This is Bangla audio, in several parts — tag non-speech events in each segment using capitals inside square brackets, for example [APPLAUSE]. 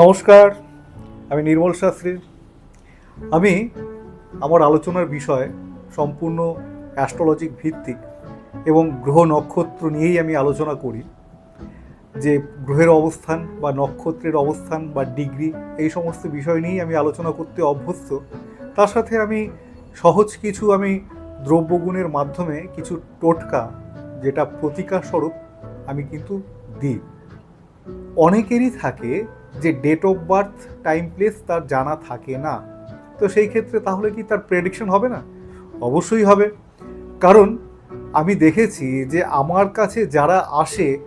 নমস্কার, আমি নির্মল শাস্ত্রী। আমি আমার আলোচনার বিষয় সম্পূর্ণ অ্যাস্ট্রোলজিক ভিত্তিক এবং গ্রহ নক্ষত্র নিয়েই আমি আলোচনা করি। যে গ্রহের অবস্থান বা নক্ষত্রের অবস্থান বা ডিগ্রি এই সমস্ত বিষয় নিয়েই আমি আলোচনা করতে অভ্যস্ত। তার সাথে আমি সহজ কিছু আমি দ্রব্যগুণের মাধ্যমে কিছু টোটকা, যেটা প্রতিকার স্বরূপ আমি কিন্তু দিই। অনেকেরই থাকে যে date of birth time place তার জানা থাকে না। তো সেই ক্ষেত্রে তাহলে কি তার প্রেডিকশন হবে না? অবশ্যই হবে। কারণ আমি দেখেছি যে আমার কাছে যারা আসে,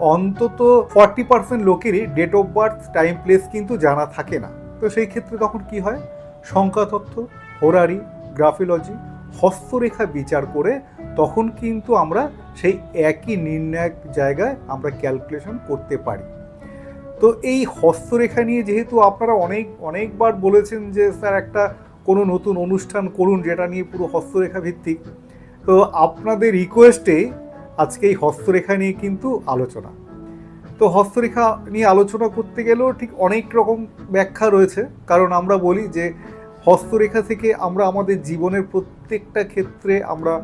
অন্তত ফর্টি পার্সেন্ট লোকেরই date of birth time place কিন্তু জানা থাকে না। তো সেই ক্ষেত্রে তখন কি হয়? সংখ্যাতত্ত্ব হোরারি গ্রাফিলজি হস্তরেখা বিচার করে তখন কিন্তু আমরা সেই একই নির্ণায়ক জায়গায় আমরা ক্যালকুলেশন করতে পারি। তো এই হস্তরেখা নিয়ে যেহেতু আপনারা অনেক, অনেকবার বলেছেন যে, স্যার, একটা কোনো নতুন অনুষ্ঠান করুন যেটা নিয়ে পুরো হস্তরেখা ভিত্তিক। তো আপনাদের রিকোয়েস্টে আজকে এই হস্তরেখা নিয়ে কিন্তু আলোচনা। তো হস্তরেখা নিয়ে আলোচনা করতে গেলেও ঠিক অনেক রকম ব্যাখ্যা রয়েছে। কারণ আমরা বলি যে, হস্তরেখা থেকে আমরা আমাদের জীবনের প্রত্যেকটা ক্ষেত্রে আমরা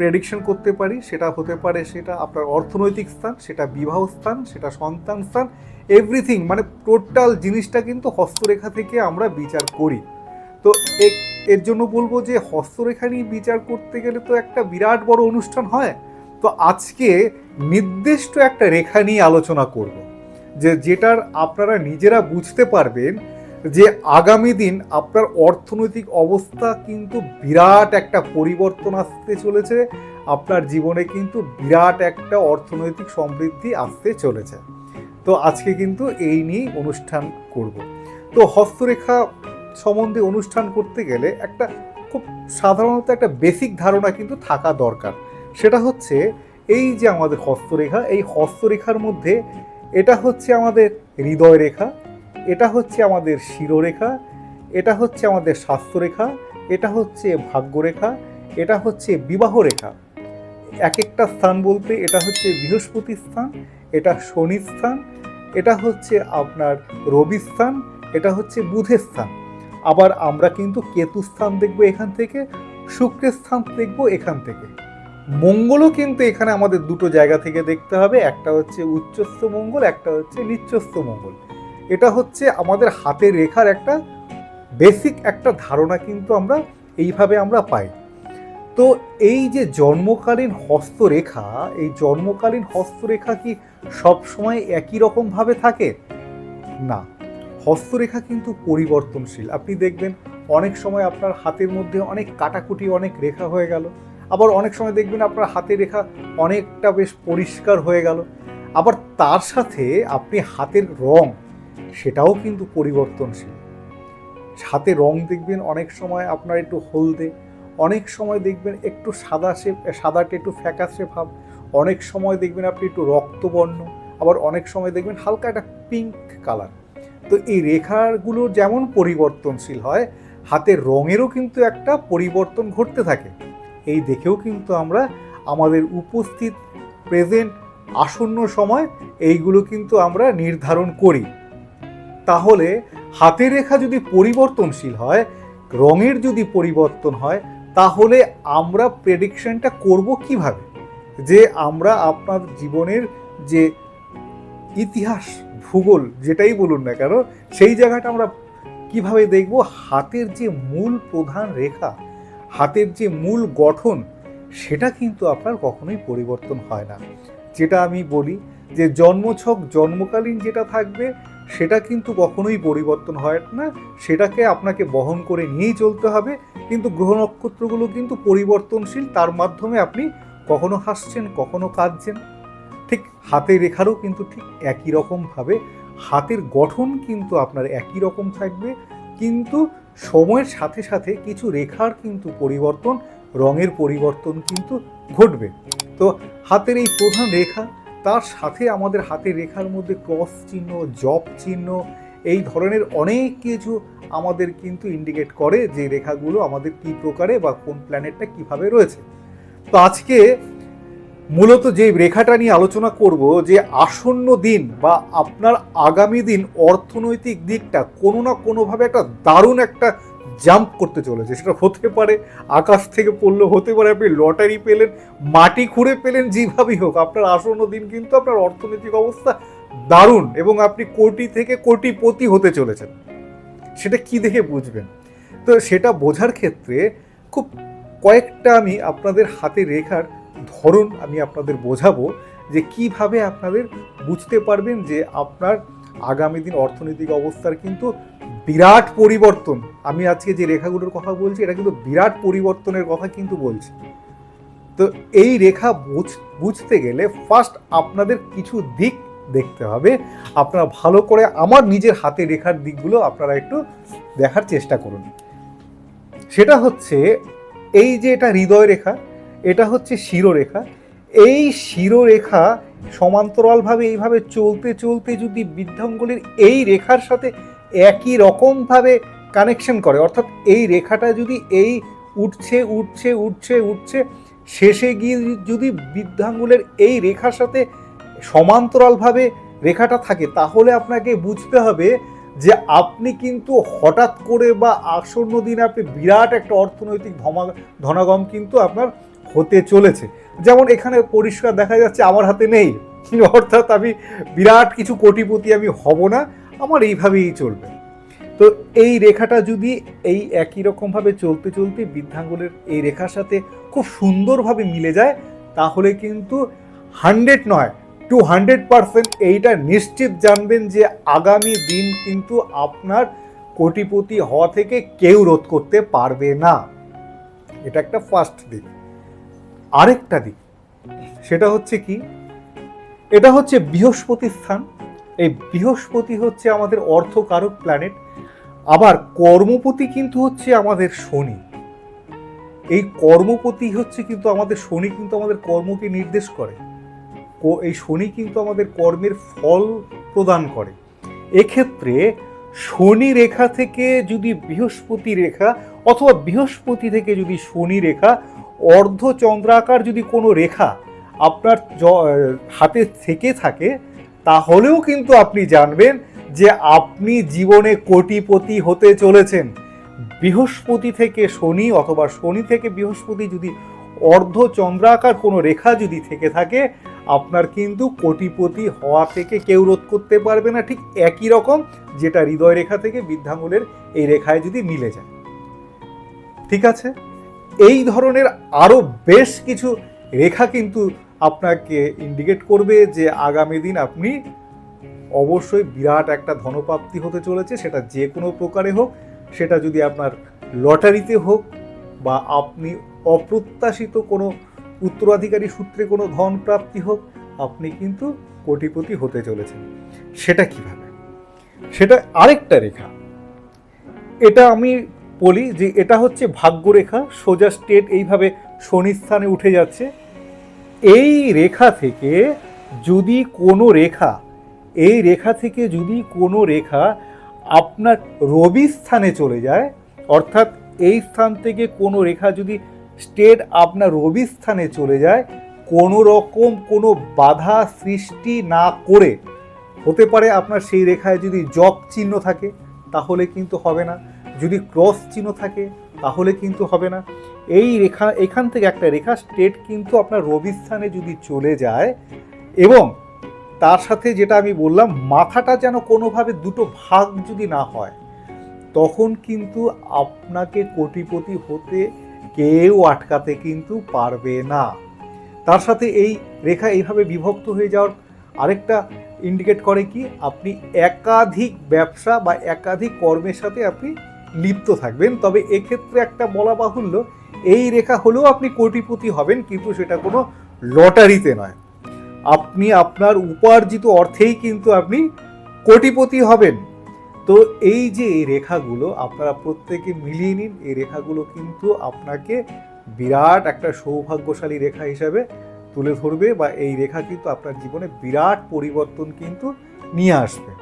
প্রেডিকশন করতে পারি, সেটা হতে পারে সেটা আপনার অর্থনৈতিক স্থান, সেটা বিবাহ স্থান, সেটা সন্তান স্থান এভরিথিং মানে টোটাল জিনিসটা কিন্তু হস্তরেখা থেকে আমরা বিচার করি। তো এর জন্য বলব যে হস্তরেখা নিয়ে বিচার করতে গেলে তো একটা বিরাট বড় অনুষ্ঠান হয়। তো আজকে নির্দিষ্ট একটা রেখা নিয়ে আলোচনা করব, যে যেটার আপনারা নিজেরা বুঝতে পারবেন যে আগামী দিন আপনার অর্থনৈতিক অবস্থা কিন্তু বিরাট একটা পরিবর্তন আসতে চলেছে। আপনার জীবনে কিন্তু বিরাট একটা অর্থনৈতিক সমৃদ্ধি আসতে চলেছে। তো আজকে কিন্তু এই নিয়েই অনুষ্ঠান করব। তো হস্তরেখা সম্বন্ধে অনুষ্ঠান করতে গেলে একটা খুব সাধারণত একটা বেসিক ধারণা কিন্তু থাকা দরকার। সেটা হচ্ছে এই যে আমাদের হস্তরেখা, এই হস্তরেখার মধ্যে এটা হচ্ছে আমাদের হৃদয় রেখা। এটা হচ্ছে আমাদের শিরোরেখা, এটা হচ্ছে আমাদের স্বাস্থ্যরেখা, এটা হচ্ছে ভাগ্যরেখা, এটা হচ্ছে বিবাহ রেখা এক একটা স্থান বলতে এটা হচ্ছে বৃহস্পতি স্থান, এটা শনি স্থান, এটা হচ্ছে আপনার রবি স্থান, এটা হচ্ছে বুধের স্থান। আবার আমরা কিন্তু কেতু স্থান দেখব এখান থেকে, শুক্রের স্থান দেখব এখান থেকে। মঙ্গলও কিন্তু এখানে আমাদের দুটো জায়গা থেকে দেখতে হবে, একটা হচ্ছে উচ্চস্থ মঙ্গল, একটা হচ্ছে নিচ্চস্থ মঙ্গল। এটা হচ্ছে আমাদের হাতের রেখার একটা বেসিক একটা ধারণা কিন্তু আমরা এইভাবে আমরা পাই। তো এই যে জন্মকালীন হস্তরেখা, এই জন্মকালীন হস্তরেখা কি সব সময় একই রকমভাবে থাকে? না। হস্তরেখা কিন্তু পরিবর্তনশীল। আপনি দেখবেন অনেক সময় আপনার হাতের মধ্যে অনেক কাটাকুটি, অনেক রেখা হয়ে গেল। আবার অনেক সময় দেখবেন আপনার হাতের রেখা অনেকটা বেশ পরিষ্কার হয়ে গেল। আবার তার সাথে আপনি হাতের রং সেটাও কিন্তু পরিবর্তনশীল। হাতে রং দেখবেন অনেক সময় আপনার একটু হলদে, অনেক সময় দেখবেন একটু সাদা সে সাদাটে একটু ফ্যাকাশে ভাব, অনেক সময় দেখবেন আপনি একটু রক্তবর্ণ, আবার অনেক সময় দেখবেন হালকা একটা পিঙ্ক কালার তো এই রেখাগুলো যেমন পরিবর্তনশীল হয়, হাতের রঙেরও কিন্তু একটা পরিবর্তন ঘটতে থাকে। এই দেখেও কিন্তু আমরা আমাদের উপস্থিত প্রেজেন্ট আসন্ন সময় এইগুলো কিন্তু আমরা নির্ধারণ করি। তাহলে হাতের রেখা যদি পরিবর্তনশীল হয়, রঙের যদি পরিবর্তন হয়, তাহলে আমরা প্রেডিকশনটা করব কীভাবে? যে আমরা আপনার জীবনের যে ইতিহাস, ভূগোল যেটাই বলুন না কেন, সেই জায়গাটা আমরা কীভাবে দেখব? হাতের যে মূল প্রধান রেখা, হাতের যে মূল গঠন, সেটা কিন্তু আপনার কখনোই পরিবর্তন হয় না। যেটা আমি বলি যে জন্মছক জন্মকালীন যেটা থাকবে সেটা কিন্তু কখনোই পরিবর্তন হয় না। সেটাকে আপনাকে বহন করে নিয়েই চলতে হবে। কিন্তু গ্রহ নক্ষত্রগুলো কিন্তু পরিবর্তনশীল। তার মাধ্যমে আপনি কখনো হাসছেন, কখনো কাঁদছেন। ঠিক হাতের রেখারও কিন্তু ঠিক একই রকমভাবে হাতের গঠন কিন্তু আপনার একই রকম থাকবে। কিন্তু সময়ের সাথে সাথে কিছু রেখার কিন্তু পরিবর্তন, রঙের পরিবর্তন কিন্তু ঘটবে। তো হাতের এই প্রধান রেখা তার সাথে আমাদের হাতে রেখার মধ্যে ক্রস চিহ্ন, জব চিহ্ন, এই ধরনের অনেক কিছু আমাদের কিন্তু ইন্ডিকেট করে যে রেখাগুলো আমাদের কী প্রকারে বা কোন প্ল্যানেটটা কীভাবে রয়েছে। তো আজকে মূলত যে রেখাটা নিয়ে আলোচনা করব, যে আসন্ন দিন বা আপনার আগামী দিন অর্থনৈতিক দিকটা কোনো না কোনোভাবে একটা দারুণ একটা জাম্প করতে চলেছে। সেটা হতে পারে, আকাশ থেকে পড়ল হতে পারে, আপনি লটারি পেলেন, মাটি খুঁড়ে পেলেন, যেভাবেই হোক, আপনার আসন্ন দিন কিন্তু আপনার অর্থনৈতিক অবস্থা দারুণ এবং আপনি কোটি থেকে কোটিপতি হতে চলেছেন। সেটা কি দেখে বুঝবেন? তো সেটা বোঝার ক্ষেত্রে খুব কয়েকটা আমি আপনাদের হাতে রেখার ধরন আমি আপনাদের বোঝাবো যে কীভাবে আপনাদের বুঝতে পারবেন যে আপনার আগামী দিন অর্থনৈতিক অবস্থার কিন্তু বিরাট পরিবর্তন। আমি আজকে যে রেখাগুলোর কথা বলছি, এটা কিন্তু বিরাট পরিবর্তনের কথা কিন্তু বলছি। তো এই রেখা বুঝ- বুঝতে গেলে ফার্স্ট আপনাদের কিছু দিক দেখতে হবে। আপনারা ভালো করে আমার নিজের হাতে রেখার দিকগুলো আপনারা একটু দেখার চেষ্টা করুন। সেটা হচ্ছে, এই যে এটা হৃদয় রেখা, এটা হচ্ছে শিরোরেখা। এই শিরোরেখা সমান্তরালভাবে এইভাবে চলতে চলতে যদি বৃদ্ধাঙ্গুলির এই রেখার সাথে একই রকমভাবে কানেকশন করে, অর্থাৎ এই রেখাটা যদি এই উঠছে উঠছে উঠছে উঠছে, শেষে গিয়ে যদি বৃদ্ধাঙ্গুলের এই রেখার সাথে সমান্তরালভাবে রেখাটা থাকে, তাহলে আপনাকে বুঝতে হবে যে আপনি কিন্তু হঠাৎ করে বা আসন্ন দিনে আপনি বিরাট একটা অর্থনৈতিক ধমা, ধনাগম কিন্তু আপনার হতে চলেছে। যেমন এখানে পরিষ্কার দেখা যাচ্ছে আমার হাতে নেই। [LAUGHS] অর্থাৎ আমি বিরাট কিছু কোটিপতি আমি হব না, আমার এইভাবেই চলবে। তো এই রেখাটা যদি এই একই রকমভাবে চলতে চলতে বৃদ্ধাঙ্গুলের এই রেখার সাথে খুব সুন্দরভাবে মিলে যায়, তাহলে কিন্তু হান্ড্রেড নয়, টু হান্ড্রেড পারসেন্ট এইটা নিশ্চিত জানবেন যে আগামী দিন কিন্তু আপনার কোটিপতি হওয়া থেকে কেউ রোধ করতে পারবে না। এটা একটা ফার্স্ট দিক। আরেকটা দিক। সেটা হচ্ছে কি? এটা হচ্ছে বৃহস্পতির স্থান। এই বৃহস্পতি হচ্ছে আমাদের অর্থকারক প্ল্যানেট আবার কর্মপতি কিন্তু হচ্ছে আমাদের শনি। এই কর্মপতি হচ্ছে কিন্তু আমাদের শনি কিন্তু আমাদের কর্মকে নির্দেশ করে। এই শনি কিন্তু আমাদের কর্মের ফল প্রদান করে। এক্ষেত্রে শনি রেখা থেকে যদি বৃহস্পতি রেখা অথবা বৃহস্পতি থেকে যদি শনি রেখা অর্ধচন্দ্রাকার যদি কোনো রেখা আপনার হাতে থেকে থাকে, তাহলেও কিন্তু আপনি জানবেন যে আপনি জীবনে কোটিপতি হতে চলেছেন। বৃহস্পতি থেকে শনি অথবা শনি থেকে বৃহস্পতি যদি অর্ধচন্দ্রাকার কোনো রেখা যদি থেকে থাকে, আপনার কিন্তু কোটিপতি হওয়া থেকে কেউ রোধ করতে পারবে না। ঠিক একই রকম যেটা হৃদয় রেখা থেকে বৃদ্ধাঙ্গুলের এই রেখায় যদি মিলে যায়। ঠিক আছে? এই ধরনের আরও বেশ কিছু রেখা কিন্তু আপনাকে ইন্ডিকেট করবে যে আগামী দিন আপনি অবশ্যই বিরাট একটা ধনপ্রাপ্তি হতে চলেছে, সেটা যে কোনো প্রকারে হোক, সেটা যদি আপনার লটারিতে হোক বা আপনি অপ্রত্যাশিত কোনো উত্তরাধিকারী সূত্রে কোনো ধন প্রাপ্তি হোক, আপনি কিন্তু কোটিপতি হতে চলেছেন। সেটা কীভাবে? সেটা আরেকটা রেখা। এটা আমি বলি যে এটা হচ্ছে ভাগ্যরেখা, সোজা স্টেট এইভাবে শনি স্থানে উঠে যাচ্ছে। এই রেখা থেকে যদি কোনো রেখা, এই রেখা থেকে যদি কোনো রেখা আপনার রবি স্থানে চলে যায়, অর্থাৎ এই স্থান থেকে কোনো রেখা যদি স্টেট আপনার রবি স্থানে চলে যায়, কোনো রকম কোনো বাধা সৃষ্টি না করে, হতে পারে আপনার সেই রেখায় যদি জব চিহ্ন থাকে, তাহলে কিন্তু হবে না। যদি ক্রস চিহ্ন থাকে, তাহলে কিন্তু হবে না। এই রেখা, এখান থেকে একটা রেখা স্টেট কিন্তু আপনার রবি স্থানে যদি চলে যায় এবং তার সাথে যেটা আমি বললাম, মাথাটা যেন কোনোভাবে দুটো ভাগ যদি না হয়, তখন কিন্তু আপনাকে কোটিপতি হতে কেউ আটকাতে কিন্তু পারবে না। তার সাথে এই রেখা এইভাবে বিভক্ত হয়ে যাওয়ার আরেকটা ইন্ডিকেট করে কি, আপনি একাধিক ব্যবসা বা একাধিক কর্মের সাথে আপনি লিপ্ত থাকবেন। তবে এক্ষেত্রে একটা বলা বাহুল্য, এই রেখা হলেও আপনি কোটিপতি হবেন, কিন্তু সেটা কোনো লটারিতে নয়। আপনি আপনার উপার্জিত অর্থেই কিন্তু আপনি কোটিপতি হবেন। তো এই যে এই রেখাগুলো, আপনারা প্রত্যেকে মিলিয়ে নিন, এই রেখাগুলো কিন্তু আপনাকে বিরাট একটা সৌভাগ্যশালী রেখা হিসাবে তুলে ধরবে বা এই রেখা কিন্তু আপনার জীবনে বিরাট পরিবর্তন কিন্তু নিয়ে আসবে।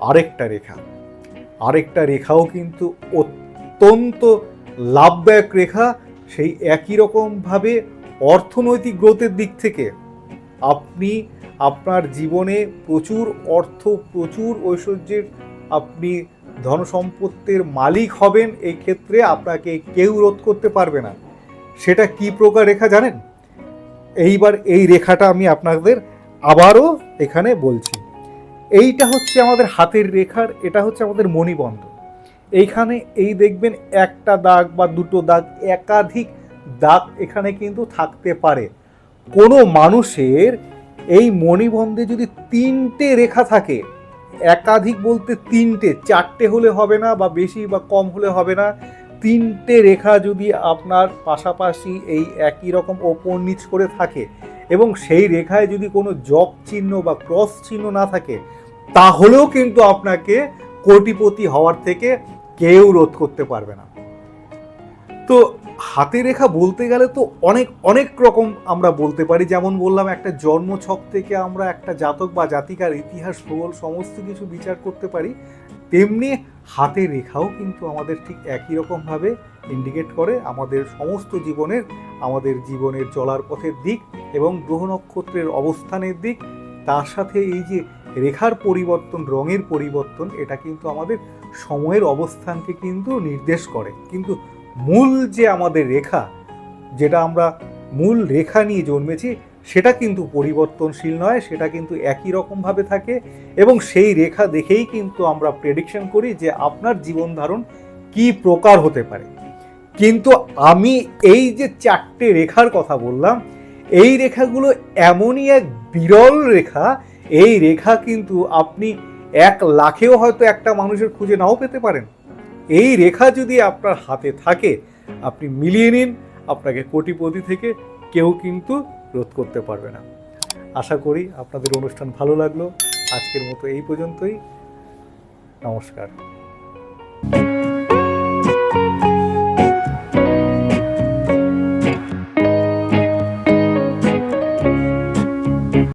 আরেকটা রেখা আরেকটা রেখাও কিন্তু অত্যন্ত লাভদায়ক রেখা। সেই একই রকমভাবে অর্থনৈতিক গ্রোথের দিক থেকে আপনি আপনার জীবনে প্রচুর অর্থ, প্রচুর ঐশ্বর্যের আপনি ধন সম্পত্তির মালিক হবেন, এই ক্ষেত্রে আপনাকে কেউ রোধ করতে পারবে না। সেটা কি প্রকার রেখা জানেন? এইবার এই রেখাটা আমি আপনাদের আবারও এখানে বলছি। এইটা হচ্ছে আমাদের হাতের রেখার, এটা হচ্ছে আমাদের মণিবন্ধ এইখানে এই দেখবেন একটা দাগ বা দুটো দাগ, একাধিক দাগ এখানে কিন্তু থাকতে পারে। কোনো মানুষের এই মণিবন্ধে যদি তিনটে রেখা থাকে, একাধিক বলতে তিনটে, চারটে হলে হবে না বা বেশি বা কম হলে হবে না, তিনটে রেখা যদি আপনার পাশাপাশি এই একই রকম ওপর নিচ করে থাকে এবং সেই রেখায় যদি কোনো জগ চিহ্ন বা ক্রস চিহ্ন না থাকে, তাহলেও কিন্তু আপনাকে কোটিপতি হওয়ার থেকে কেউ রোধ করতে পারবে না। তো হাতে রেখা বলতে গেলে তো অনেক অনেক রকম আমরা বলতে পারি। যেমন বললাম, একটা জন্মছক থেকে আমরা একটা জাতক বা জাতিকার ইতিহাস, ভূগোল, সমস্ত কিছু বিচার করতে পারি। তেমনি হাতে রেখাও কিন্তু আমাদের ঠিক একই রকমভাবে ইন্ডিকেট করে। আমাদের সমস্ত জীবনের আমাদের জীবনের চলার পথের দিক এবং গ্রহ নক্ষত্রের অবস্থানের দিক, তার সাথে এই যে রেখার পরিবর্তন, রঙের পরিবর্তন, এটা কিন্তু আমাদের সময়ের অবস্থানকে কিন্তু নির্দেশ করে। কিন্তু মূল যে আমাদের রেখা, যেটা আমরা মূল রেখা নিয়ে জন্মেছি, সেটা কিন্তু পরিবর্তনশীল নয়, সেটা কিন্তু একই রকমভাবে থাকে এবং সেই রেখা দেখেই কিন্তু আমরা প্রেডিকশন করি যে আপনার জীবন ধারণ কী প্রকার হতে পারে। কিন্তু আমি এই যে চারটে রেখার কথা বললাম, এই রেখাগুলো এমনই এক বিরল রেখা। এই রেখা কিন্তু আপনি এক লাখেও হয়তো একটা মানুষের খুঁজে নাও পেতে পারেন। এই রেখা যদি আপনার হাতে থাকে, আপনি মিলিয়ে নিন, আপনাকে কোটিপতি থেকে কেউ কিন্তু রোধ করতে পারবে না। আশা করি আপনাদের অনুষ্ঠান ভালো লাগল। আজকের মতো এই পর্যন্তই। নমস্কার।